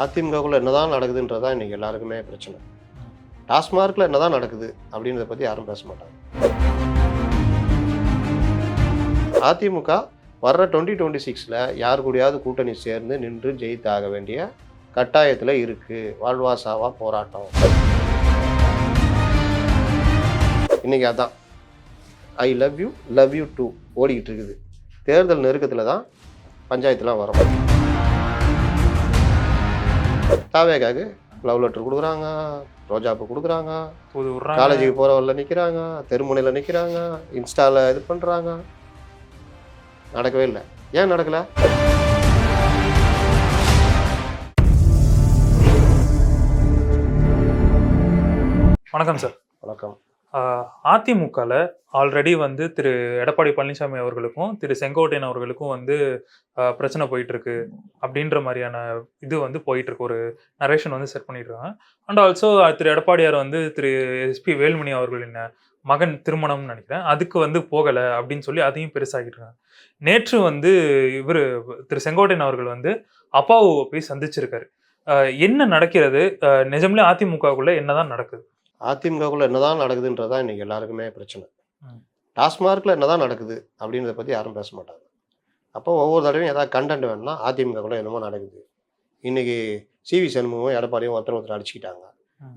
அதிமுகவுக்குள்ள என்னதான் நடக்குதுன்றது தான் இன்னைக்கு எல்லாருக்குமே பிரச்சனை. டாஸ்மார்க்கில் என்னதான் நடக்குது அப்படின்றத பற்றி யாரும் பேச மாட்டாங்க. அதிமுக வர்ற டுவெண்ட்டி டுவெண்ட்டி சிக்ஸில் யார் கூடயாவது கூட்டணி சேர்ந்து நின்று ஜெயித்தாக வேண்டிய கட்டாயத்தில் இருக்குது வாழ்வாசாவா போராட்டம். இன்னைக்கு அதான். I love you love you too ஓடிக்கிட்டு இருக்குது. தேர்தல் நெருக்கத்தில் தான் பஞ்சாயத்துலாம் வரும். தாவேக்காக லவ் லெட்டர் கொடுக்குறாங்க ரோஜாப்பு கொடுக்குறாங்க காலேஜுக்கு போகிறவரில் நிற்கிறாங்க தெருமுனையில் நிற்கிறாங்க இன்ஸ்டாவில் இது பண்ணுறாங்க நடக்கவே இல்லை. ஏன் நடக்கல? வணக்கம் சார். வணக்கம். அதிமுகவில் ஆல்ரெடி வந்து திரு எடப்பாடி பழனிசாமி அவர்களுக்கும் திரு செங்கோட்டையன் அவர்களுக்கும் வந்து பிரச்சனை போயிட்டுருக்கு அப்படின்ற மாதிரியான இது வந்து போயிட்டுருக்கு. ஒரு நரேஷன் வந்து செட் பண்ணிட்டுருக்காங்க அண்ட் ஆல்சோ திரு எடப்பாடியார் வந்து திரு எஸ்பி வேலுமணி அவர்களின் மகன் திருமணம்னு நினைக்கிறேன். அதுக்கு வந்து போகலை அப்படின்னு சொல்லி அதையும் பெருசாகிட்டு இருக்காங்க நேற்று வந்து இவர் திரு செங்கோட்டையன் அவர்கள் வந்து அப்பாவு போய் சந்திச்சிருக்காரு. என்ன நடக்கிறது? நிஜம்லேயே அதிமுகவுக்குள்ளே என்னதான் நடக்குது? அதிமுகவுக்குள்ள என்னதான் நடக்குதுன்றது தான் இன்னைக்கு எல்லாருக்குமே பிரச்சனை. டாஸ்மார்க்கில் என்னதான் நடக்குது அப்படின்றத பற்றி யாரும் பேச மாட்டாங்க. அப்போ ஒவ்வொரு தடவையும் ஏதாவது கண்டென்ட் வேணும்னா அதிமுகக்குள்ள என்னமோ நடக்குது. இன்னைக்கு சிவி சண்முகம் எடப்பாடியும் ஒருத்தர் ஒருத்தர் அடிச்சுக்கிட்டாங்க.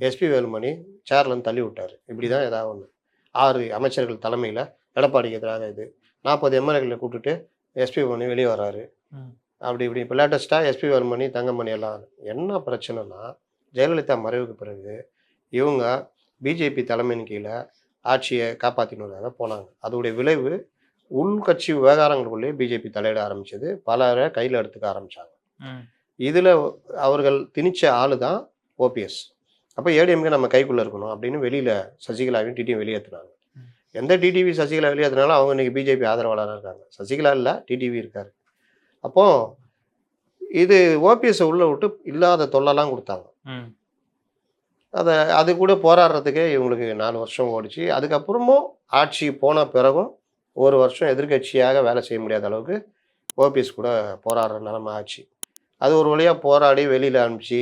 எஸ்பி வேலுமணி சேர்லேருந்து தள்ளி விட்டார். இப்படி தான் ஏதாவது ஒன்று ஆறு அமைச்சர்கள் தலைமையில் எடப்பாடிக்கு எதிராக இது. நாற்பது எம்எல்ஏக்களை கூப்பிட்டுட்டு எஸ்பி வேலுமணி வெளியே வராரு. அப்படி இப்படி இப்போ லேட்டஸ்ட்டாக எஸ்பி வேலுமணி தங்கமணி எல்லாம். என்ன பிரச்சனைனா ஜெயலலிதா மறைவுக்கு பிறகு இவங்க பிஜேபி தலைமையின் கீழே ஆட்சியை காப்பாற்றினதாக போனாங்க. அதோடைய விளைவு உள்கட்சி விவகாரங்களுக்குள்ளேயே பிஜேபி தலையிட ஆரம்பிச்சது. பலரை கையில் எடுத்துக்க ஆரம்பிச்சாங்க. ம். இதில் அவர்கள் திணிச்ச ஆளு தான் ஓபிஎஸ் அப்போ ஏடிஎம்கே நம்ம கைக்குள்ளே இருக்கணும் அப்படின்னு வெளியில் சசிகலாவையும் டிடியும் வெளியேற்றினாங்க. எந்த டிடிவி சசிகலா வெளியேற்றினாலும் அவங்க இன்னைக்கு பிஜேபி ஆதரவாளராக இருக்காங்க. சசிகலா இல்லை டிடிவி இருக்காரு. அப்போ இது ஓபிஎஸ் உள்ள விட்டு இல்லாத தொல்லலாம் கொடுத்தாங்க. அதை அது கூட போராடுறதுக்கே இவங்களுக்கு நாலு வருஷம் ஓடிச்சு. அதுக்கப்புறமும் ஆட்சி போன பிறகும் ஒரு வருஷம் எதிர்க்கட்சியாக வேலை செய்ய முடியாத அளவுக்கு ஓபிஎஸ் கூட போராடுற நிலைமை ஆச்சு. அது ஒரு வழியாக போராடி வெளியில் அனுப்பிச்சு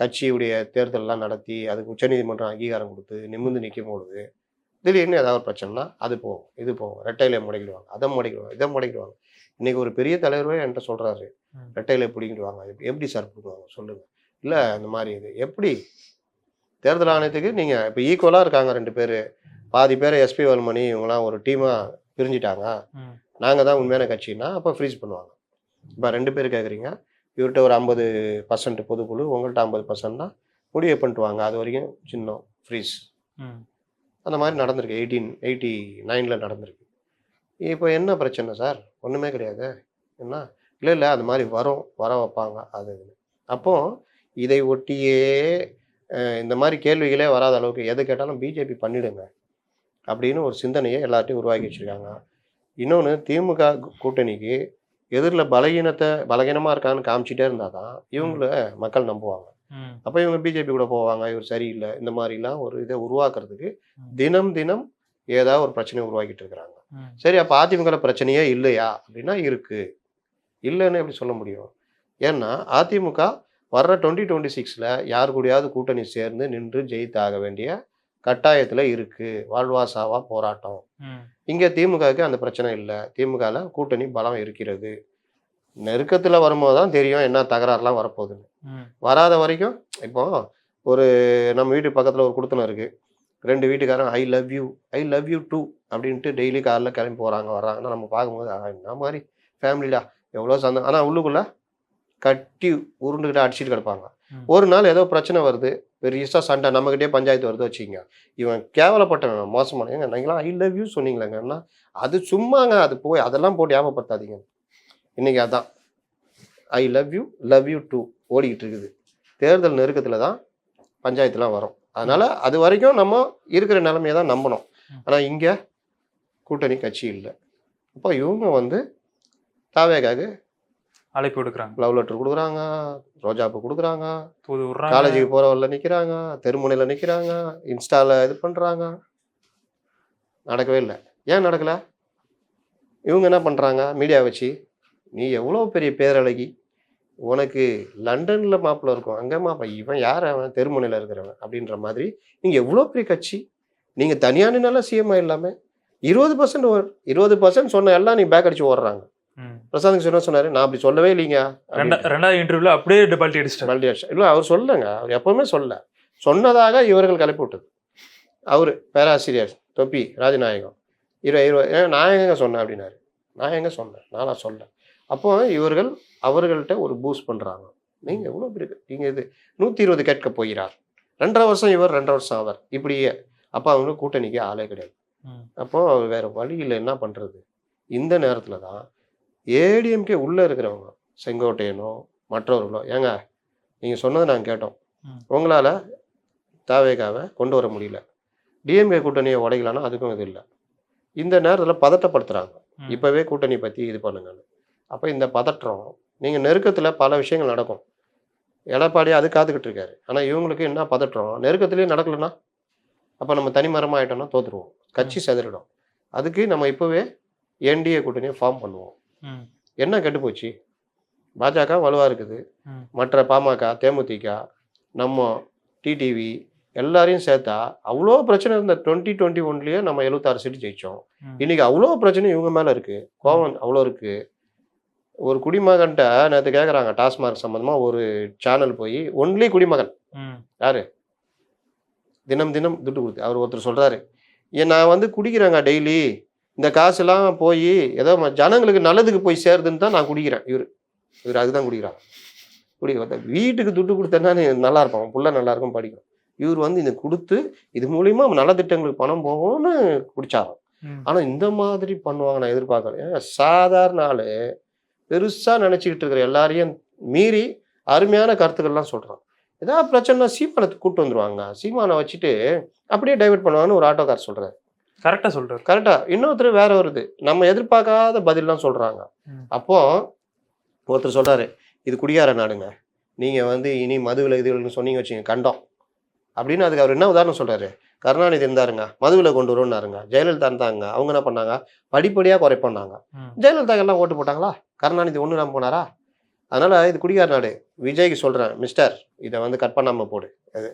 கட்சியுடைய தேர்தலெலாம் நடத்தி அதுக்கு உச்சநீதிமன்றம் அங்கீகாரம் கொடுத்து நிமிர்ந்து நிற்கும் பொழுது திடீர்னு ஏதாவது ஒரு பிரச்சனைனா அது போகும் இது போகும். ரெட்டையில முடக்கிடுவாங்க அதை முடக்கிடுவாங்க இதை முடக்கிடுவாங்க. இன்னைக்கு ஒரு பெரிய தலைவரே என்கிட்ட சொல்கிறாரு. ரெட்டையில பிடிக்கிடுவாங்க எப்படி- சார் பிடிக்குவாங்க சொல்லுங்கள் இல்லை இந்த மாதிரி இது எப்படி தேர்தல் ஆணையத்துக்கு நீங்கள் இப்போ ஈக்குவலாக இருக்காங்க ரெண்டு பேர். பாதி பேர் எஸ்பி வேலுமணி இவங்களாம் ஒரு டீமாக பிரிஞ்சிட்டாங்க. நாங்கள் தான் உண்மையான கட்சின்னா அப்போ ஃப்ரீஸ் பண்ணுவாங்க. இப்போ ரெண்டு பேர் கேட்குறீங்க இவர்கிட்ட ஒரு ஐம்பது பர்சன்ட் பொதுக்குழு உங்கள்கிட்ட ஐம்பது பர்சன்ட்னா முடிவு பண்ணிட்டு வாங்க அது வரைக்கும் சின்னம் ஃப்ரீஸ். அந்த மாதிரி நடந்திருக்கு. எயிட்டீன் எயிட்டி நைனில் நடந்திருக்கு. இப்போ என்ன பிரச்சனை சார்? ஒன்றுமே கிடையாது. என்ன? இல்லை இல்லை அது மாதிரி வரும். வர வைப்பாங்க. அது இதுன்னு அப்போ இதை ஒட்டியே இந்த மாதிரி கேள்விகளே வராத அளவுக்கு எது கேட்டாலும் பிஜேபி பண்ணிடுங்க அப்படின்னு ஒரு சிந்தனையை எல்லார்ட்டையும் உருவாக்கி வச்சுருக்காங்க இன்னொன்று திமுக கூட்டணிக்கு எதிரில் பலகீனத்தை பலகீனமாக இருக்கான்னு காமிச்சிட்டே இருந்தால் தான் இவங்கள மக்கள் நம்புவாங்க. அப்போ இவங்க பிஜேபி கூட போவாங்க இவர் சரியில்லை இந்த மாதிரிலாம் ஒரு இதை உருவாக்குறதுக்கு. தினம் தினம் ஏதாவது ஒரு பிரச்சனையை உருவாக்கிட்டு இருக்கிறாங்க. சரி அப்போ அதிமுக பிரச்சனையே இல்லையா அப்படின்னா இருக்கு இல்லைன்னு எப்படி சொல்ல முடியும் ஏன்னா அதிமுக வர்ற டுவெண்ட்டி டுவெண்ட்டி சிக்ஸில் யார் கூடயாவது கூட்டணி சேர்ந்து நின்று ஜெயித்தாக வேண்டிய கட்டாயத்தில் இருக்கு. வாழ்வா சாவா போராட்டம். இங்கே திமுகவுக்கு அந்த பிரச்சனை இல்லை. திமுகவில் கூட்டணி பலம் இருக்கிறது. நெருக்கத்தில் வரும்போது தான் தெரியும் என்ன தகராறுலாம் வரப்போகுதுன்னு. வராத வரைக்கும் இப்போ ஒரு நம்ம வீட்டு பக்கத்தில் ஒரு குடுத்தனம் இருக்கு. ரெண்டு வீட்டுக்காரன் I love you I love you too அப்படின்ட்டு டெய்லி காலைல கிளம்பி போகிறாங்க வர்றாங்கன்னா நம்ம பார்க்கும்போது "ஆ, இந்த மாதிரி ஃபேமிலிடா எவ்வளோ சந்தோம் ஆனால் உள்ளுக்குள்ள கட்டி உருண்டுக்கிட்டு அடிச்சிட்டு கிடப்பாங்க. ஒரு நாள் ஏதோ பிரச்சனை வருது பெருசா சண்டை நம்மகிட்டே பஞ்சாயத்து வருது வச்சுக்கோங்க. இவன் கேவலப்பட்டவன் மோசமான. ஏங்க நீங்களாம் ஐ லவ் யூ சொன்னீங்களேங்கன்னா அது சும்மாங்க அது போய் அதெல்லாம் போட்டு ஞாபகப்படுத்தாதீங்க. இன்னைக்கு அதான். I love you love you too ஓடிக்கிட்டு இருக்குது. தேர்தல் நெருக்கத்தில் தான் பஞ்சாயத்துலாம் வரும். அதனால அது வரைக்கும் நம்ம இருக்கிற நிலைமையை தான் நம்பணும். ஆனால் இங்கே கூட்டணி கட்சி இல்லை. அப்போ இவங்க வந்து தாவேக்காக அழைப்பு விடுக்கிறாங்க. லவ் லெட்டர் கொடுக்குறாங்க ரோஜாப்பு கொடுக்குறாங்க புது விட்றாங்க. காலேஜுக்கு போகிறவரில் நிற்கிறாங்க தெருமுனையில் நிற்கிறாங்க இன்ஸ்டாவில் இது பண்ணுறாங்க நடக்கவே இல்லை. ஏன் நடக்கலை? இவங்க என்ன பண்ணுறாங்க மீடியா வச்சு நீ எவ்வளோ பெரிய பேரழகி. உனக்கு லண்டன்ல மாப்பிள்ள இருக்கும். அங்கே மாப்பிள்ள இவன் யார்? அவன் தெருமுனையில் இருக்கிறவன். அப்படின்ற மாதிரி நீங்கள் எவ்வளோ பெரிய கட்சி. நீங்கள் தனியாக நின்னாலும் சிஎம் இல்லாமல் இருபது பர்சன்ட் இருபது பர்சன்ட் சொன்ன எல்லாம் நீ பேக் அடிச்சு ஓடுறாங்க. பிரசாந்த் கிஷோர் சொன்னாரு நான் அப்படி சொல்லவே இல்லைங்க. ரெண்டா ரெண்டாவது இன்டர்வியூல அப்படியே டெபால்ட்டி அடிச்சிட்டாரு. மல்டிவேஷன் இல்லை அவர் சொல்லலைங்க. அவர் எப்பவுமே சொல்ல. சொன்னதாக இவர்கள் கிளப்பி விட்டது. அவர் பேராசிரியர் தொப்பி ராஜநாயகம். இரு இரு ஏன் நான் எங்க சொன்னேன் அப்படின்னாரு. நான் எங்க சொன்னேன்? நானா சொல்ல. அப்போ இவர்கள் அவர்கள்ட்ட ஒரு பூஸ்ட் பண்றாங்க. நீங்க எவ்வளோ பெரிய நீங்க இது நூற்றி இருபது கேட்க போகிறார். ரெண்டரை வருஷம் இவர் ரெண்டரை வருஷம் அவர். இப்படியே. அப்போ அவங்க கூட்டணிக்கு ஆளே கிடையாது. ம். அப்போ வேற வழியில் என்ன பண்றது? இந்த நேரத்துல தான் ஏடிஎம்கே உள்ள இருக்கிறவங்க செங்கோட்டையனோ மற்றவர்களோ ஏங்க நீங்க சொன்னதை நாங்கள் கேட்டோம். உங்களால தாவேகாவை கொண்டு வர முடியல. டிஎம்கே கூட்டணியை உடைக்கலான்னா அதுக்கும் இது இல்லை. இந்த நேரத்தில் பதட்டப்படுத்துறாங்க. ம். இப்போவே கூட்டணி பற்றி இது பண்ணுங்கன்னு. அப்போ இந்த பதற்றம் நீங்கள் நெருக்கத்தில் பல விஷயங்கள் நடக்கும். எடப்பாடி அது காத்துக்கிட்டு இருக்காரு. ஆனால் இவங்களுக்கு என்ன பதற்றம்? நெருக்கத்திலேயே நடக்கலைன்னா? அப்போ நம்ம தனிமரமாக ஆயிட்டோம்னா தோத்துருவோம். கட்சி செதறிடும். அதுக்கு நம்ம இப்போவே என்டிஏ கூட்டணியை ஃபார்ம் பண்ணுவோம். என்ன கெட்டு போச்சு பாஜக வலுவாக இருக்குது. மற்ற பாமக தேமுதிக நம்ம டிடிவி எல்லாரையும் சேர்த்தா அவ்வளோ பிரச்சனை இருந்த டுவெண்ட்டி டுவெண்ட்டி ஒன்லேயே நம்ம எழுபத்தாறு சீட்டு ஜெயிச்சோம். இன்னைக்கு அவ்வளோ பிரச்சனை இவங்க மேலே இருக்கு. கோவம் அவ்வளோ இருக்கு. ஒரு குடிமகன்கிட்ட நேற்று கேட்குறாங்க டாஸ்மார்க் சம்மந்தமாக ஒரு சேனல் போய் ஒன்லி குடிமகன். ம். யாரு? தினம் தினம் துட்டு கொடுத்து அவர் ஒருத்தர் சொல்றாரு. நான் வந்து குடிக்கிறேங்க டெய்லி. இந்த காசுலாம் போய் ஏதோ ஜனங்களுக்கு நல்லதுக்கு போய் சேருதுன்னு தான் நான் குடிக்கிறேன் இவர். இவர் அதுதான் குடிக்கிறாங்க குடி வீட்டுக்கு துட்டு கொடுத்தேன்னா நீ நல்லா இருப்பான் புள்ள நல்லா இருக்கும் படிக்கும். இவர் வந்து இதை கொடுத்து இது மூலியமா நலத்திட்டங்களுக்கு பணம் போகும்னு குடிச்சாராம். ம். ஆனா இந்த மாதிரி பண்ணுவாங்க நான் எதிர்பார்க்கல. ஏன்னா சாதாரண ஆளு பெருசா நினைச்சுக்கிட்டு இருக்கிற எல்லாரையும் மீறி அருமையான கருத்துக்கள்லாம் சொல்றான். ஏதாவது பிரச்சனை சீமானை கூட்டு வந்துருவாங்க. சீமானை வச்சுட்டு அப்படியே டைவர்ட் பண்ணுவாங்கன்னு ஒரு ஆட்டோக்கார் சொல்றாரு. கரெக்டா சொல்றாரு. கரெக்டா. இன்னொருத்தர் வேற வருது. நம்ம எதிர்பார்க்காத பதில்லாம் சொல்றாங்க. ம். அப்போ ஒருத்தர் சொல்றாரு இது குடியார நாடுங்க. நீங்க வந்து இனி மதுவில் இதுன்னு சொன்னீங்க வச்சுங்க கண்டோம். அப்படின்னு அதுக்கு அவர் என்ன உதாரணம் சொல்றாரு? கருணாநிதி இருந்தாருங்க மதுவில் கொண்டு வரும்னாருங்க. ஜெயலலிதா இருந்தாங்க. அவங்க என்ன பண்ணாங்க? படிப்படியாக குறைப்பண்ணாங்க. ஜெயலலிதா எல்லாம் ஓட்டு போட்டாங்களா? கருணாநிதி ஒன்று நம்ம போனாரா? அதனால இது குடிகார நாடு. விஜய்க்கு சொல்றேன் மிஸ்டர் இதை வந்து கட் பண்ணாம போடு. அது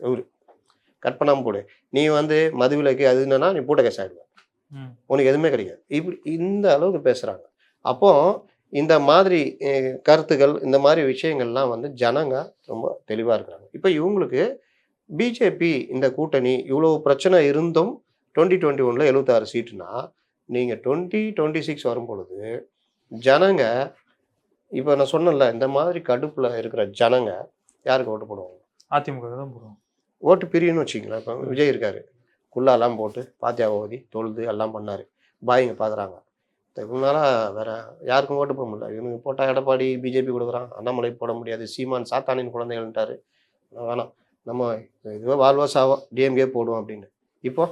கட் பண்ணாம போடு. நீ வந்து மதுவிலக்கு அது என்னன்னா நீ பூட்ட கேஸ் ஆயிடுவ. ம். உனக்கு எதுவுமே கிடையாது. இப்படி இந்த அளவுக்கு பேசுறாங்க. அப்போ இந்த மாதிரி கருத்துக்கள் இந்த மாதிரி விஷயங்கள்லாம் வந்து ஜனங்க ரொம்ப தெளிவா இருக்கிறாங்க. இப்போ இவங்களுக்கு பிஜேபி இந்த கூட்டணி இவ்வளோ பிரச்சனை இருந்தும் டுவெண்ட்டி டுவெண்ட்டி ஒனில் எழுபத்தாறு சீட்டுனா நீங்கள் டுவெண்ட்டி டுவெண்ட்டி சிக்ஸ் வரும் பொழுது ஜனங்க இப்போ நான் சொன்னேன்ல இந்த மாதிரி கடுப்பில் இருக்கிற ஜனங்க யாருக்கு ஓட்டு போடுவாங்க? அதிமுக தான் போடுவோம் ஓட்டு பிரியுன்னு வச்சுக்கலாம் இப்போ விஜய் இருக்காரு. குல்லாலாம் போட்டு பாத்தியா ஓதி தொழுது எல்லாம் பண்ணாரு. பாய்ங்க பார்க்குறாங்க இவனால வேற யாருக்கும் ஓட்டு போட முடியல. இவனுக்கு போட்டால் எடப்பாடி பிஜேபி கொடுக்குறான். அண்ணாமலை போட முடியாது. சீமான் சாத்தானின் குழந்தைகள்ன்ட்டாரு. வேணாம் நம்ம இதுவோ வாழ்வோ சாவோ டிஎம்கே போடுவோம் அப்படின்னு. இப்போ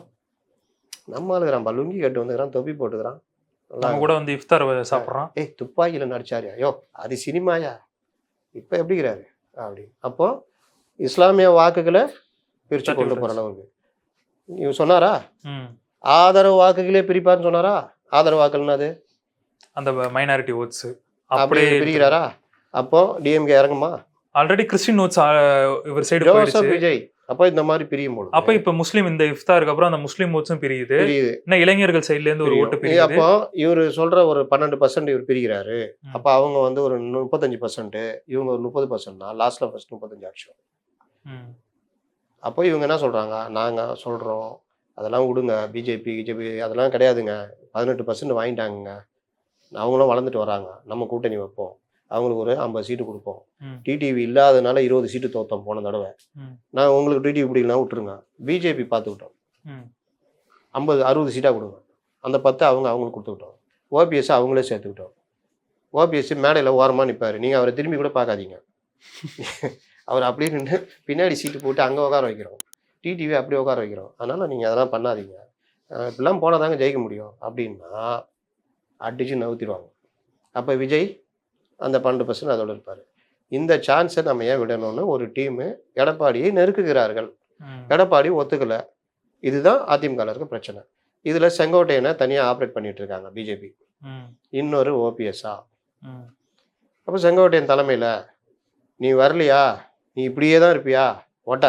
நம்ம ஆளுகிறான் பலுங்கி கட்டு வந்துக்கிறான் தொப்பி போட்டுக்கிறான். நம்ம கூட வந்து இஃப்தார் சாப்பிட்றான். ஏய் துப்பாக்கியில் நடிச்சாரு. ஐயோ அது சினிமாயா? இப்போ எப்படிங்கிறாரு அப்படி. அப்போ இஸ்லாமிய வாக்குகளை பிரிச்சு தட்டி கொண்டு போற விட்டுருச்சு. அளவுக்கு இவர் சொன்னாரா. ஆதரவு வாக்குகளே பிரிப்பார்னு சொன்னாரா? ஆதரவு வாக்குகள்னது அந்த மைனாரிட்டி ஓட்ஸ் அப்படியே பிரிக்கிறாரா? அப்போ டிஎம்கே இறங்குமா? ஆல்ரெடி கிறிஸ்டின் ஓட்ஸ் இவர் சைடு ஜோசப் விஜய் அப்போ இந்த மாதிரி பிரியும் போது அப்ப இப்ப முஸ்லீம் இந்த இஃப்தாருக்கு அப்புறம் அந்த முஸ்லீம் ஓட்ஸும் பிரியுது. பிரியுது. இன்னும் இளைஞர்கள் சைடுல இருந்து ஒரு ஓட்டு. பிரியுது. அப்போ இவர் சொல்ற ஒரு பன்னெண்டு பர்சன்ட் இவர் பிரிக்கிறாரு. அப்போ அவங்க வந்து ஒரு முப்பத்தஞ்சு பர்சன்ட் இவங்க ஒரு முப்பது பர்சன்ட்னா லாஸ்ட்ல ஃபர்ஸ்ட் முப்பத்தஞ்சு ம். அப்போ இவங்க என்ன சொல்றாங்க? நாங்க சொல்றோம். அதெல்லாம் விடுங்க. பிஜேபி பிஜேபி அதெல்லாம் கிடையாதுங்க. பதினெட்டு பர்சன்ட் வாங்கிட்டாங்க அவங்களும் வளர்ந்துட்டு வராங்க. நம்ம கூட்டணி வைப்போம். அவங்களுக்கு ஒரு ஐம்பது சீட்டு கொடுப்போம். டிடிவி இல்லாதனால இருபது சீட்டு தோத்தோம் போன தடவை. நான் உங்களுக்கு டிடிவி பிடிக்கலாம் விட்டுருங்க. பிஜேபி பார்த்துக்கிட்டோம். ஐம்பது அறுபது சீட்டாக கொடுங்க. அந்த பத்து அவங்க அவங்களுக்கு கொடுத்துக்கிட்டோம். ஓபிஎஸ் அவங்களே சேர்த்துக்கிட்டோம். ஓபிஎஸ் மேடையில் ஓரமாக நிற்பார் நீங்கள் அவரை திரும்பி கூட பார்க்காதீங்க. அவர் அப்படியே நின்று பின்னாடி சீட்டு போட்டு அங்கே உட்கார வைக்கிறோம். டிடிவி அப்படியே உட்கார வைக்கிறோம். அதனால் நீங்கள் அதெல்லாம் பண்ணாதீங்க. இப்படிலாம் போனால் தாங்க ஜெயிக்க முடியும். அப்படின்னா அடிச்சு நவுத்திடுவாங்க. அப்போ விஜய் அந்த பன்னெண்டு பர்சன்ட் அதோட இருப்பார். இந்த சான்ஸை நம்ம ஏன் விடணும்னு ஒரு டீமு எடப்பாடியை நெருக்குகிறார்கள். எடப்பாடி ஒத்துக்கல. இதுதான் அதிமுகவில் இருக்க பிரச்சனை. இதில் செங்கோட்டையனை தனியாக ஆப்ரேட் பண்ணிட்டு இருக்காங்க பிஜேபி. இன்னொரு ஓபிஎஸ்ஆ ம். அப்போ செங்கோட்டையன் தலைமையில் நீ வரலையா? நீ இப்படியே தான் இருப்பியா? ஓட்ட.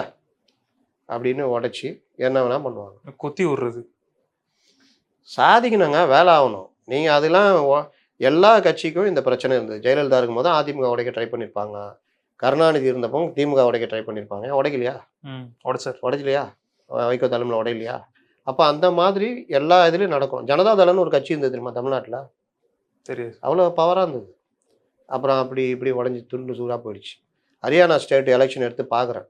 அப்படின்னு உடச்சி என்ன வேணால் பண்ணுவாங்க? குத்தி விடுறது. சாதிக்கணுங்க வேலை ஆகணும். நீங்கள் அதெல்லாம் எல்லா கட்சிக்கும் இந்த பிரச்சனை இருந்தது. ஜெயலலிதா இருக்கும்போது அதிமுக உடைக்க ட்ரை பண்ணியிருப்பாங்க கருணாநிதி இருந்தப்போ திமுக உடைக்க ட்ரை பண்ணியிருப்பாங்க உடைக்கலையா? ம் உடச்சார். உடைக்கலையா? வைகோ தலைமையில் உடையலையா? அப்போ அந்த மாதிரி எல்லா இதுலேயும் நடக்கும். ஜனதா தளம்னு ஒரு கட்சி இருந்தது தெரியுமா தமிழ்நாட்டில்? தெரியாது. அவ்வளோ பவராக இருந்தது. அப்புறம் அப்படி இப்படி உடஞ்சி துண்டு சூடாக போயிடுச்சு. ஹரியானா ஸ்டேட் எலெக்ஷன் எடுத்து பார்க்குறேன்.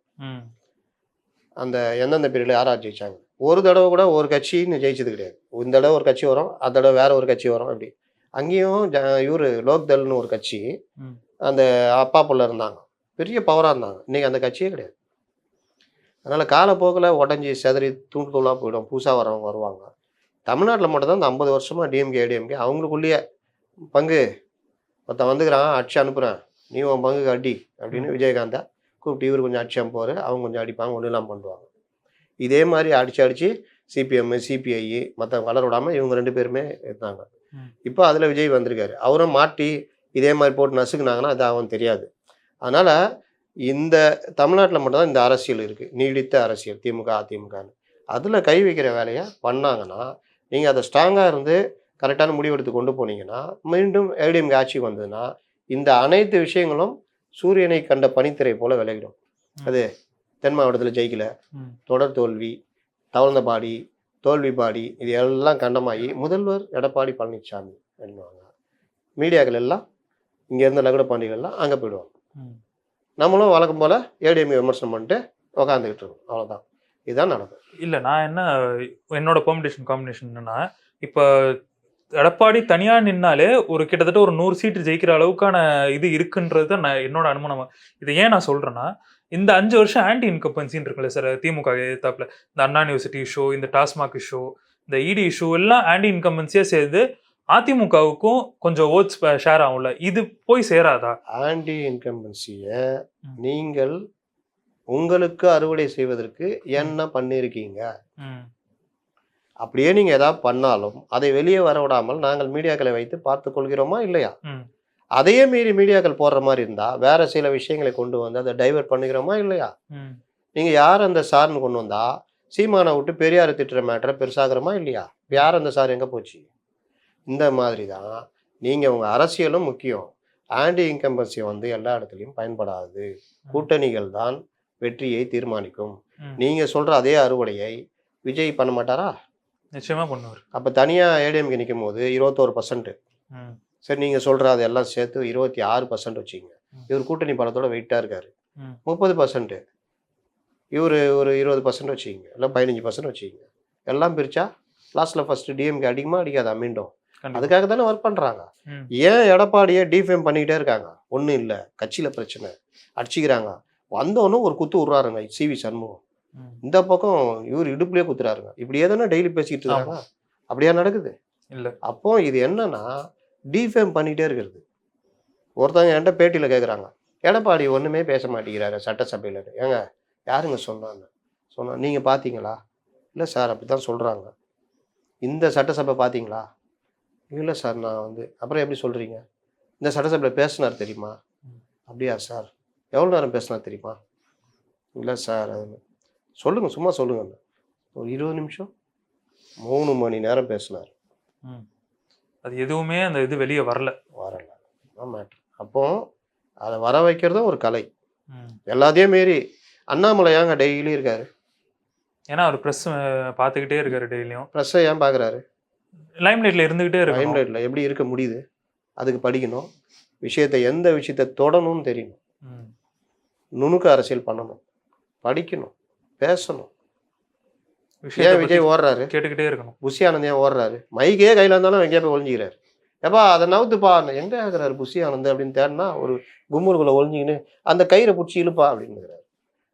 அந்த எந்தெந்த பீரியடில் யார் யார் ஜெயிச்சாங்க? ஒரு தடவை கூட ஒரு கட்சின்னு ஜெயிச்சது கிடையாது. இந்த தடவை ஒரு கட்சி வரும் அந்த தடவை வேற ஒரு கட்சி வரும் அப்படி. அங்கேயும் ஜ இவர் லோக்தள்னு ஒரு கட்சி. அந்த அப்பா புள்ள இருந்தாங்க. பெரிய பவராக இருந்தாங்க. இன்னைக்கு அந்த கட்சியே கிடையாது. அதனால் காலப்போக்கில் உடஞ்சி செதறி தூண்டு தூளாக போயிடும். புதுசாக வரவங்க வருவாங்க. தமிழ்நாட்டில் மட்டும்தான் இந்த ஐம்பது வருஷமாக டிஎம்கே ஏடிஎம்கே அவங்களுக்குள்ளேயே பங்கு. ஒருத்தன் வந்துக்கிறான் அடிச்சு அனுப்புகிறேன் நீ உன் பங்குக்கு அடி அப்படின்னு விஜயகாந்தா கூப்பிட்டு இவர் கொஞ்சம் அடிச்சு அனுப்புவார் அவங்க கொஞ்சம் அடிப்பாங்க ஒன்றும் இல்லாமல் பண்ணுவாங்க. இதே மாதிரி அடிச்சு அடிச்சு சிபிஎம் சிபிஐ மற்ற வளர விடாமல் இவங்க ரெண்டு பேருமே இருந்தாங்க. இப்போ அதில் விஜய் வந்திருக்காரு. அவரும் மாட்டி இதே மாதிரி போட்டு நசுக்குனாங்கன்னா அது அவன் தெரியாது. அதனால் இந்த தமிழ்நாட்டில் மட்டும்தான் இந்த அரசியல் இருக்குது நீடித்த அரசியல் திமுக அதிமுகன்னு. அதில் கை வைக்கிற வேலையை பண்ணாங்கன்னா நீங்கள் அதை ஸ்ட்ராங்காக இருந்து கரெக்டான முடிவெடுத்து கொண்டு போனீங்கன்னா மீண்டும் ஏடிஎம்கே ஆட்சிக்கு வந்ததுன்னா இந்த அனைத்து விஷயங்களும் சூரியனை கண்ட பனித்திரை போல விலகிடும் அது தென் மாவட்டத்தில் ஜெயிக்கல. தொடர் தோல்வி தவழ்ந்த பாடி தோல்வி பாடி இது எல்லாம் கண்டமாகி முதல்வர் எடப்பாடி பழனிசாமி என்னவாங்க மீடியாக்கள் எல்லாம் இங்கே இருந்த லகுட பாண்டிகள் எல்லாம் அங்கே போயிடுவாங்க. நம்மளும் வழக்கம் போல் ஏடிஎம் விமர்சனம் பண்ணிட்டு உக்காந்துக்கிட்டு இருக்கோம். அவ்வளோதான் இதுதான் நடக்கும் இல்ல நான் என்ன என்னோட பெர்மிடேஷன் காம்பினேஷன் என்னன்னா இப்போ எடப்பாடி தனியா நின்னாலே ஒரு கிட்டத்தட்ட ஒரு நூறு சீட்டு ஜெயிக்கிற அளவுக்கான இது இருக்குன்றது தான் நான் என்னோட அனுமானம். இதை ஏன் நான் சொல்றேன்னா இந்த அஞ்சு வருஷம் ஆன்டி இன்கம்பன்சின்னு இருக்குல்ல சார் திமுக எதிர்த்தாப்புல இந்த அண்ணா யூனிவர்சிட்டி இஷ்யூ இந்த டாஸ்மாக் இஷ்யூ இந்த இடி இஷ்யூ எல்லாம் ஆன்டி இன்கம்பன்சியா சேர்ந்து அதிமுகவுக்கும் கொஞ்சம் ஓட்ஸ் ஷேர் ஆகும்ல. இது போய் சேராதா? ஆன்டி இன்கம்பன்சியை. நீங்கள் உங்களுக்கு அறுவடை செய்வதற்கு என்ன பண்ணியிருக்கீங்க? அப்படியே நீங்கள் ஏதாவது பண்ணாலும் அதை வெளியே வர விடாமல் நாங்கள் மீடியாக்களை வைத்து பார்த்து கொள்கிறோமா இல்லையா? அதையே மீறி மீடியாக்கள் போடுற மாதிரி இருந்தால் வேற சில விஷயங்களை கொண்டு வந்து அதை டைவர்ட் பண்ணிக்கிறோமா இல்லையா? ம். நீங்கள் யார் அந்த சார்னு கொண்டு வந்தா சீமானை விட்டு பெரியார் திட்டுற மேட்டரை பெருசாகிறோமா இல்லையா? யார் அந்த சார் எங்கே போச்சு? இந்த மாதிரி தான் நீங்கள் உங்கள் அரசியலும் முக்கியம். ஆன்டி இன்கம்பன்சி வந்து எல்லா இடத்துலையும் பயன்படாது. கூட்டணிகள் தான் வெற்றியை தீர்மானிக்கும். நீங்கள் சொல்கிற அதே அறுவடையை விஜய் பண்ண மாட்டாரா? நிச்சயமா பண்ணுவார் அப்போ தனியாக ஏடிஎம்கே நிற்கும் போது இருபத்தோரு பர்சன்ட் சரி நீங்கள் சொல்கிற அதெல்லாம் சேர்த்து இருபத்தி ஆறு பர்சன்ட் வச்சுங்க. இவர் கூட்டணி பலத்தோட வெயிட்டாக இருக்காரு. முப்பது பர்சன்ட் இவர் ஒரு இருபது பர்சன்ட் வச்சுக்கிங்க. இல்லை பதினஞ்சு பர்சன்ட் வச்சுக்கிங்க. எல்லாம் பிரித்தா லாஸ்ட்டில் ஃபஸ்ட்டு டிஎம்கே அடிக்குமா அடிக்காதா மீண்டும். அதுக்காக தானே ஒர்க் பண்ணுறாங்க. ஏன் எடப்பாடியை டிஃபேம் பண்ணிக்கிட்டே இருக்காங்க? ஒன்றும் இல்லை. கட்சியில் பிரச்சனை. அடிச்சுக்கிறாங்க. வந்தவனும் ஒரு குத்து விட்றாருங்க சிவி சண்முகம். இந்த பக்கம் இவர் இடுப்புலயே குத்துறாருங்க. இப்படியே தானே டெய்லி பேசிக்கிட்டு இருக்காங்க அப்படியா நடக்குது? இல்ல. அப்போ இது என்னன்னா டிஃபேம் பண்ணிகிட்டே இருக்கிறது. ஒருத்தவங்க என்கிட்ட பேட்டியில் கேட்குறாங்க எடப்பாடி ஒன்றுமே பேச மாட்டேங்கிறாரு சட்டசபையில். ஏங்க யாருங்க சொன்னாங்க? சொன்னா நீங்கள் பார்த்தீங்களா இல்லை சார் அப்படி தான் சொல்கிறாங்க இந்த சட்டசபை பார்த்தீங்களா இல்லை சார் நான் வந்து அப்புறம் எப்படி சொல்கிறீங்க இந்த சட்டசபையில் பேசினார் தெரியுமா. அப்படியா சார்? எவ்வளோ நேரம் பேசினார் தெரியுமா? இல்லை சார் அது சொல்லுங்கள் சும்மா சொல்லுங்க. ஒரு இருபது நிமிஷம். மூணு மணி நேரம் பேசினார். அது எதுவுமே அந்த இது வெளியே வரல. வரல. மேட்ரு அப்போ அதை வர வைக்கிறதும் ஒரு கலை. எல்லாத்தையும் மீறி அண்ணாமலை ஏங்க டெய்லி இருக்காரு? ஏன்னா அவர் ப்ரெஸ் பார்த்துக்கிட்டே இருக்காரு டெய்லியும் ப்ரெஸ்ஸை ஏன் பார்க்குறாரு? லைம் லைட்ல இருந்துகிட்டே இருக்கணும். லைம்லைட்டில் எப்படி இருக்க முடியுது? அதுக்கு படிக்கணும். விஷயத்தை எந்த விஷயத்தை தொடணும்னு தெரியணும். நுணுக்க அரசியல் பண்ணணும். படிக்கணும். பேசணும். ஏன் விஜய் ஓடுறாரு? கேட்டுக்கிட்டே இருக்கணும். புஷி ஆனந்த் ஏன் ஓடுறாரு. மைக்கே கையில் இருந்தாலும் எங்கேயா போய் ஒழிஞ்சிக்கிறாரு ஏப்பா அதை நவுத்துப்பா எங்க ஆகுறாரு புஷி ஆனந்த் அப்படின்னு தேடினா ஒரு கும்முருக்குள்ள ஒழிஞ்சிக்கின்னு அந்த கயிறை பிடிச்சி இழுப்பா அப்படின்னுங்கிறாரு.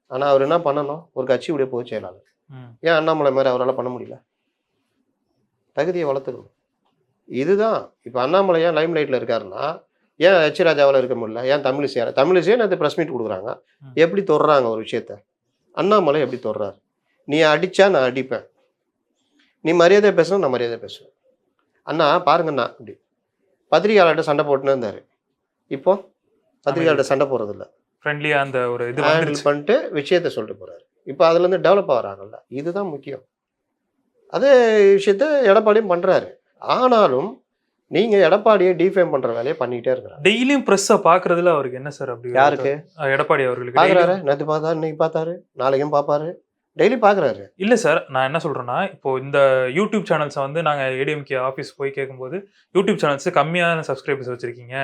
ஆனால் அவர் என்ன பண்ணணும்? ஒரு கட்சியுடைய பொதுச் செயலாளர். ஏன் அண்ணாமலை மாதிரி அவரால் பண்ண முடியல? தகுதியை வளர்த்துக்கணும். இதுதான். இப்போ அண்ணாமலை ஏன் லைம் லைட்டில் இருக்காருன்னா ஏன் எச் ராஜாவால் இருக்க முடியல? ஏன் தமிழிசையார் தமிழிசையே நேற்று ப்ரெஸ் மீட் கொடுக்குறாங்க. எப்படி தொடுறாங்க ஒரு விஷயத்த? அண்ணாமலை எப்படி தொடுறாரு? நீ அடிச்சா நான் அடிப்பேன். நீ மரியாதை பேசணும் நான் மரியாதை பேசுவேன். அண்ணா பாருங்கண்ணா அப்படி. பத்திரிகையாளர்கிட்ட சண்டை போட்டுன்னு இருந்தார். இப்போ பத்திரிகையாளர்கிட்ட சண்டை போடுறதில்ல. ஃப்ரெண்ட்லியா அந்த ஒரு இது ஹேண்டில் பண்ணிட்டு விஷயத்த சொல்லிட்டு போறாரு. இப்போ அதுல இருந்து டெவலப் ஆகிறாங்கல்ல. இதுதான் முக்கியம். அதே விஷயத்த எடப்பாடியும் பண்றாரு. ஆனாலும் நீங்க எடப்பாடியை டிஃபைம் பண்ற வேலையை பண்ணிக்கிட்டே இருக்கிறாங்க. டெய்லியும் ப்ரெஸ்ஸை பாக்குறதுல அவருக்கு என்ன சார் அப்படி யாருக்கு? எடப்பாடி அவர்களுக்கு daily- நேற்று பார்த்தாரு இன்னைக்கு பார்த்தாரு நாளைக்கும் பார்ப்பாரு. டெய்லி பாக்குறாரு இல்ல சார் நான் என்ன சொல்றேன்னா இப்போ இந்த யூடியூப் சேனல்ஸை வந்து நாங்க ஏடிஎம்கே ஆஃபீஸ் போய் கேட்கும்போது யூடியூப் சேனல்ஸ் கம்மியான சப்ஸ்கிரைபர்ஸ் வச்சிருக்கீங்க.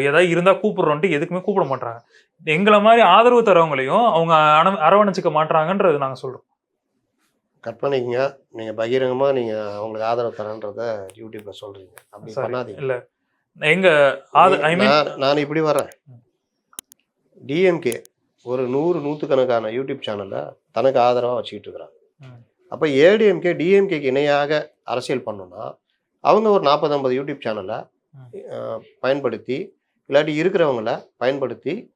ஏதாவது இருந்தா கூப்பிடுறோன்ட்டு எதுக்குமே கூப்பிட மாட்டாங்க எங்களை மாதிரி ஆதரவு தரவங்களையும் அவங்க அரவணைச்சிக்க மாட்டாங்கன்றது நாங்க சொல்றோம் கற்பனைக்குங்க நீங்க பகிரங்கமா நீங்க அவங்களுக்கு ஆதரவு தரேன்றத யூடியூப்ல சொல்றீங்க. அப்படி. பண்ணாதீங்க. இல்ல. எங்க ஐ மீன் நான் இப்படி வரேன் டிஎம்கே ஒரு நூறு நூற்றுக்கணக்கான யூடியூப் சேனலை தனக்கு ஆதரவாக வச்சுக்கிட்டு இருக்கிறாங்க. அப்போ ஏடிஎம்கே டிஎம்கேக்கு இணையாக அரசியல் பண்ணணும்னா அவங்க ஒரு நாற்பது ஐம்பது யூடியூப் சேனலை. பயன்படுத்தி இல்லாட்டி இருக்கிறவங்கள பயன்படுத்தி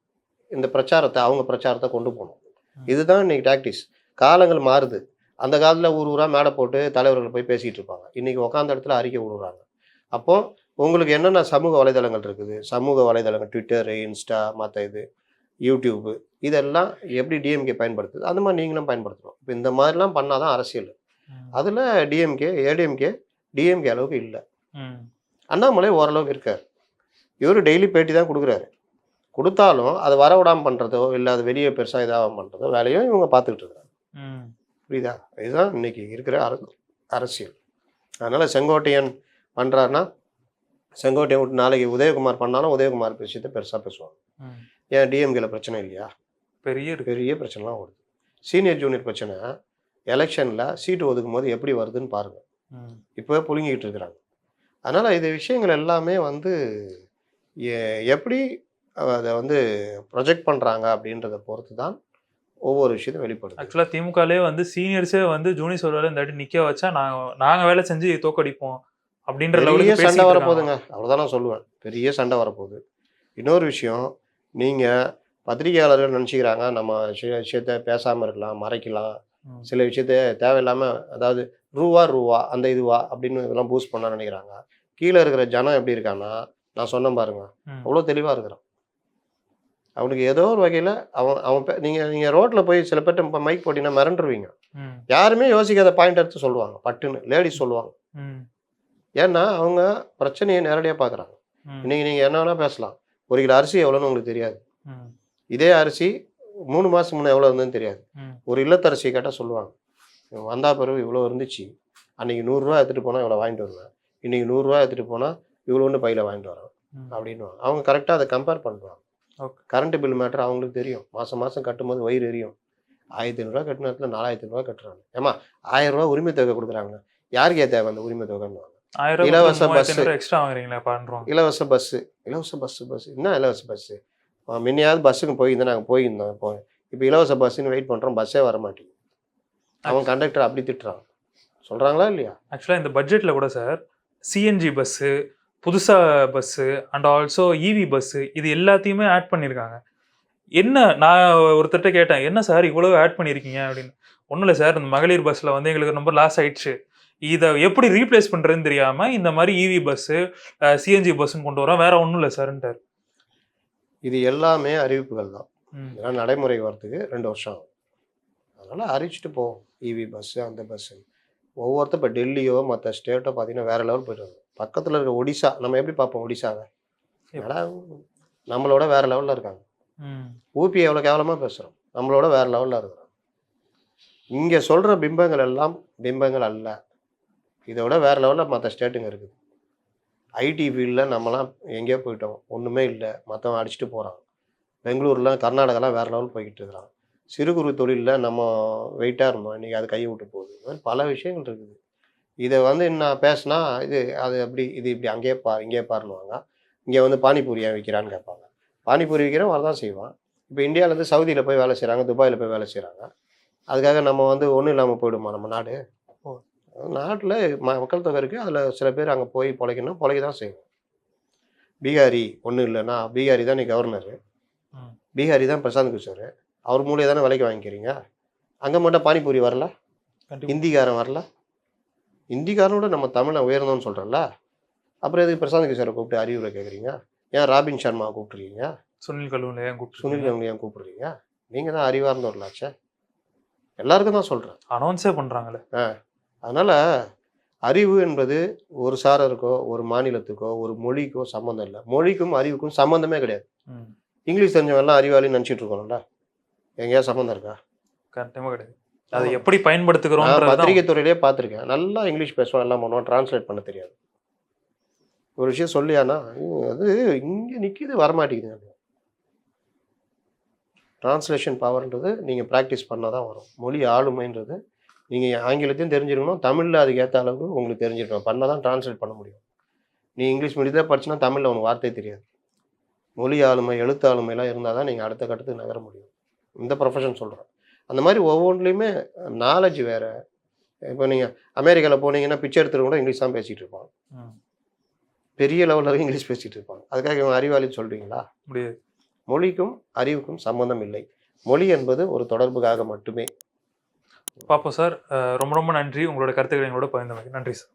இந்த பிரச்சாரத்தை அவங்க பிரச்சாரத்தை கொண்டு போகணும். இதுதான் இன்னைக்கு டாக்டிஸ் காலங்கள் மாறுது. அந்த காலத்தில் ஊர் ஊராக மேடை போட்டு தலைவர்கள் போய் பேசிகிட்டு இருப்பாங்க. இன்னைக்கு உட்காந்த இடத்துல அறிக்கை விடுறாங்க. அப்போ உங்களுக்கு என்னென்ன சமூக வலைதளங்கள் இருக்குது? சமூக வலைதளங்கள் ட்விட்டரு இன்ஸ்டா மற்ற இது யூடியூப்பு இதெல்லாம் எப்படி டிஎம்கே பயன்படுத்துது? அந்த மாதிரி நீங்களும் பயன்படுத்தணும். இப்போ இந்த மாதிரிலாம் பண்ணால் தான் அரசியல். அதில் டிஎம்கே ஏடிஎம்கே டிஎம்கே அளவுக்கு இல்லை. அண்ணாமலை ஓரளவுக்கு இருக்கார். இவர் டெய்லி பேட்டி தான் கொடுக்குறாரு. கொடுத்தாலும் அதை வர விடாமல் பண்ணுறதோ இல்லை அது வெளியே பெருசாக இதாக பண்ணுறதோ வேலையும் இவங்க பார்த்துக்கிட்டு இருக்காங்க. புரியுதா? இதுதான் இன்னைக்கு இருக்கிற அர அரசியல். அதனால் செங்கோட்டையன் பண்ணுறாருன்னா செங்கோட்டையன் விட்டு நாளைக்கு உதயகுமார் பண்ணாலும் உதயகுமார் விஷயத்தை பெருசாக பேசுவாங்க. ஏன் டிஎம்கேல பிரச்சனை இல்லையா? பெரிய பெரிய பிரச்சனைலாம் வருது. சீனியர் ஜூனியர் பிரச்சனை எலெக்ஷனில் சீட்டு ஒதுக்கும் போது எப்படி வருதுன்னு பாருங்கள். இப்போவே புழுங்கிட்டு இருக்கிறாங்க. அதனால் இது விஷயங்கள் எல்லாமே வந்து எப்படி அதை வந்து ப்ரொஜெக்ட் பண்ணுறாங்க அப்படின்றத பொறுத்து தான் ஒவ்வொரு விஷயத்தையும் வெளிப்படுது ஆக்சுவலா திமுகலே வந்து சீனியர்ஸே வந்து ஜூனியர் சொல்வாரு இந்த நிக்க வச்சா நாங்க நாங்க வேலை செஞ்சு தோக்கடிப்போம் அப்படின்ற பெரிய சண்டை. வரப்போகுதுங்க. அவ்வளோதான் நான் சொல்லுவேன். பெரிய சண்டை வரப்போகுது. இன்னொரு விஷயம் நீங்கள் பத்திரிகையாளர்கள் நினச்சிக்கிறாங்க நம்ம சில விஷயத்த பேசாமல் இருக்கலாம் மறைக்கலாம். சில விஷயத்த தேவையில்லாமல் அதாவது ரூவா ரூவா அந்த இதுவா அப்படின்னு இதெல்லாம் பூஸ்ட் பண்ண நினைக்கிறாங்க. கீழே இருக்கிற ஜனம் எப்படி இருக்கான்னா நான் சொன்னேன் பாருங்க. அவ்வளோ தெளிவாக இருக்கிறான் அவனுக்கு ஏதோ ஒரு வகையில் அவன் அவன் பே- நீங்க நீங்கள் ரோட்டில் போய் சில பேர்ட்ட மைக் போட்டிங்கன்னா மிரண்டுருவீங்க. யாருமே யோசிக்காத பாயிண்ட் எடுத்து சொல்லுவாங்க பட்டுன்னு லேடிஸ் சொல்லுவாங்க. ஏன்னா அவங்க பிரச்சனையை நேரடியாக பார்க்குறாங்க. இன்னைக்கு நீங்கள் என்ன வேணால் பேசலாம் ஒரு கிலோ அரிசி எவ்வளோன்னு உங்களுக்கு தெரியாது. இதே அரிசி மூணு மாதம் முன்னே எவ்வளோ இருந்ததுன்னு தெரியாது. ஒரு இல்லத்தரசி கேட்டால் சொல்லுவாங்க வந்தா பிறகு இவ்வளோ இருந்துச்சு அன்னைக்கு நூறுரூவா எடுத்துகிட்டு போனால் இவ்வளோ வாங்கிட்டு வருவேன் இன்னைக்கு நூறுரூவா எடுத்துகிட்டு போனால் இவ்வளோன்னு பையில் வாங்கிட்டு வரேன். அப்படின்னு அவங்க கரெக்டாக அதை கம்பேர் பண்ணுவாங்க. கரண்ட் பில் மேட்டர் அவங்களுக்கு தெரியும். மாதம் மாதம் கட்டும்போது வயிறு எரியும். ஆயிரத்தி ஐநூறுரூவா கட்டின இடத்துல நாலாயிரத்தி ஐநூறுரூவா கட்டுறாங்க. ஏமா ஆயிரம் ரூபா உரிமை தொகை கொடுக்குறாங்க. யாருக்கே தேவை அந்த உரிமை தொகைன்னு? இலவச பஸ். எக்ஸ்ட்ரா வாங்குறீங்களா பண்றோம். இலவச பஸ்ஸு. இலவச பஸ்ஸு பஸ் என்ன இலவச பஸ்ஸு? முன்னையாவது பஸ்ஸுக்கு போயிருந்தோம் நாங்கள் போயிருந்தோம். இப்போ இப்போ இலவச பஸ்ஸுன்னு வெயிட் பண்ணுறோம் பஸ்ஸே வர மாட்டேங்குது. அவன் கண்டக்டர் அப்படி திட்டுறான். சொல்கிறாங்களா இல்லையா? ஆக்சுவலா இந்த பட்ஜெட்ல கூட சார் சிஎன்ஜி பஸ்ஸு புதுசா bus and also EV bus இது எல்லாத்தையுமே ஆட் பண்ணியிருக்காங்க என்ன நான் ஒருத்தர்கிட்ட கேட்டேன் என்ன சார் இவ்வளவு ஆட் பண்ணியிருக்கீங்க அப்படின்னு. ஒன்றும் இல்லை சார் இந்த மகளிர் பஸ்ஸில் வந்து எங்களுக்கு ரொம்ப லாஸ் ஆயிடுச்சு. இதை எப்படி ரீப்ளேஸ் பண்ணுறதுன்னு தெரியாமல் இந்த மாதிரி இவி பஸ்ஸு சிஎன்ஜி பஸ்ஸுன்னு கொண்டு வரோம். வேற ஒன்றும் இல்லை சார்ன்ட்டார் இது எல்லாமே அறிவிப்புகள் தான். இதெல்லாம் நடைமுறை வரத்துக்கு ரெண்டு வருஷம் ஆகும். அதனால் அறிவிச்சிட்டு போவோம். இவி பஸ்ஸு அந்த பஸ்ஸு ஒவ்வொருத்தர் இப்போ டெல்லியோ மற்ற ஸ்டேட்டோ பார்த்தீங்கன்னா வேற லெவல் போயிட்டு வருது பக்கத்தில் இருக்க ஒடிசா நம்ம எப்படி பார்ப்போம் ஒடிசாவை? ஏன்னா நம்மளோட வேற லெவலில் இருக்காங்க. ஊபி எவ்வளோ கேவலமாக பேசுகிறோம் நம்மளோட வேற லெவலில் இருக்கிறோம். இங்கே சொல்கிற பிம்பங்கள் எல்லாம் பிம்பங்கள் அல்ல. இதோட வேற லெவலில் மற்ற ஸ்டேட்டுங்க இருக்குது. ஐடி ஃபீல்டில் நம்மலாம் எங்கேயோ போயிட்டோம். ஒன்றுமே இல்லை. மற்றவன் அடிச்சுட்டு போகிறான் பெங்களூர்லாம் கர்நாடகாலாம் வேற லெவல் போய்கிட்டு இருக்கிறான். சிறு குறு தொழிலில் நம்ம வெயிட்டாக இருந்தோம். இன்றைக்கி அது கையை விட்டு போகுது. இந்த மாதிரி பல விஷயங்கள் இருக்குது. இதை வந்து நான் பேசினா இது அது அப்படி இது இப்படி அங்கேயே பார் இங்கேயே பாருன்னுவாங்க. இங்கே வந்து பானிபூரி ஏன் விற்கிறான்னு கேட்பாங்க. பானிபூரி விற்கிறவன் வரதான் செய்வான். இப்போ இந்தியாவிலேருந்து சவுதியில் போய் வேலை செய்கிறாங்க துபாயில் போய் வேலை செய்கிறாங்க அதுக்காக நம்ம வந்து ஒன்றும் இல்லாமல் போயிடுமா நம்ம நாடு. நாட்டில் ம மக்கள் தொகை இருக்குது அதில் சில பேர் அங்கே போய் பிழைக்கணும் பிழைக்க தான் செய்வோம் பீகாரி ஒன்றும் இல்லைன்னா பீகாரி தான் நீ கவர்னர். பீகாரி தான் பிரசாந்த் கிஷோர். அவர் மூலியம் தானே விலைக்கு வாங்கிக்கிறீங்க? அங்கே மட்டும் பானிபூரி வரல? ஹிந்திக்காரன் வரல? ஹிந்திக்காரனோட நம்ம தமிழை உயர்ந்தோம்னு சொல்கிறோம்ல அப்புறம் எதுக்கு பிரசாந்த் கிஷோரை கூப்பிட்டு அறிவுரை கேட்குறீங்க ஏன் ராபின் சர்மா கூப்பிட்டுருக்கீங்க? சுனில் கல்லூரில் ஏன் கூப்பிட்டு சுனில் கங்குலி ஏன் கூப்பிடுறீங்க நீங்கள் தான் அறிவார்ந்தவர்களாச்சே. எல்லாருக்கும் தான் சொல்கிறேன் அனௌன்ஸே பண்றாங்களே. அதனால் அறிவு என்பது ஒரு சாரருக்கோ ஒரு மாநிலத்துக்கோ ஒரு மொழிக்கோ சம்மந்தம் இல்லை. மொழிக்கும் அறிவுக்கும் சம்மந்தமே கிடையாது. இங்கிலீஷ் தெரிஞ்சவெல்லாம் அறிவாளின்னு நினச்சிட்டு இருக்கோம்ல எங்கேயா சம்மந்தம் இருக்கா? கண்டிப்பா கிடையாது. அதை எப்படி பயன்படுத்துகிறோம் பத்திரிகை துறையிலே பார்த்துருக்கேன். நல்லா இங்கிலீஷ் பேசுவோம் எல்லாம் பண்ணுவோம் டிரான்ஸ்லேட் பண்ண தெரியாது. ஒரு விஷயம் சொல்லியானா "ஐயோ, அது இங்கே நிற்கிது வரமாட்டேங்குது டிரான்ஸ்லேஷன் பவர்ன்றது நீங்கள் ப்ராக்டிஸ் பண்ணால் தான் வரும். மொழி ஆளுமைன்றது நீங்கள் ஆங்கிலத்தையும் தெரிஞ்சிருக்கணும் தமிழில் அதுக்கு ஏற்ற அளவுக்கு உங்களுக்கு தெரிஞ்சிருக்கணும். பண்ணால் தான் டிரான்ஸ்லேட் பண்ண முடியும். நீ இங்கிலீஷ் மீடியத்தில் படிச்சுனா தமிழில் உனக்கு வார்த்தை தெரியாது. மொழி ஆளுமை எழுத்து ஆளுமைலாம் இருந்தால் தான் நீங்கள் அடுத்த கட்டத்துக்கு நகர முடியும். இந்த ப்ரொஃபஷன் சொல்கிறேன் அந்த மாதிரி ஒவ்வொன்றுலையுமே நாலேஜ் வேறு. இப்போ நீங்கள் அமெரிக்காவில் போனீங்கன்னா பிச்சை எடுத்துகிட்டு கூட இங்கிலீஷ் தான் பேசிகிட்டு இருப்பான் ம். பெரிய லெவலில் இங்கிலீஷ் பேசிகிட்டு இருப்பாங்க. அதுக்காக இவன் அறிவாளின்னு சொல்கிறீங்களா முடியாது. மொழிக்கும் அறிவுக்கும் சம்பந்தம் இல்லை. மொழி என்பது ஒரு தொடர்புக்காக மட்டுமே. பாப்போம் சார். ரொம்ப ரொம்ப நன்றி. உங்களோட கருத்துக்களை எங்களோட பகிர்ந்தமைக்கு. நன்றி சார்.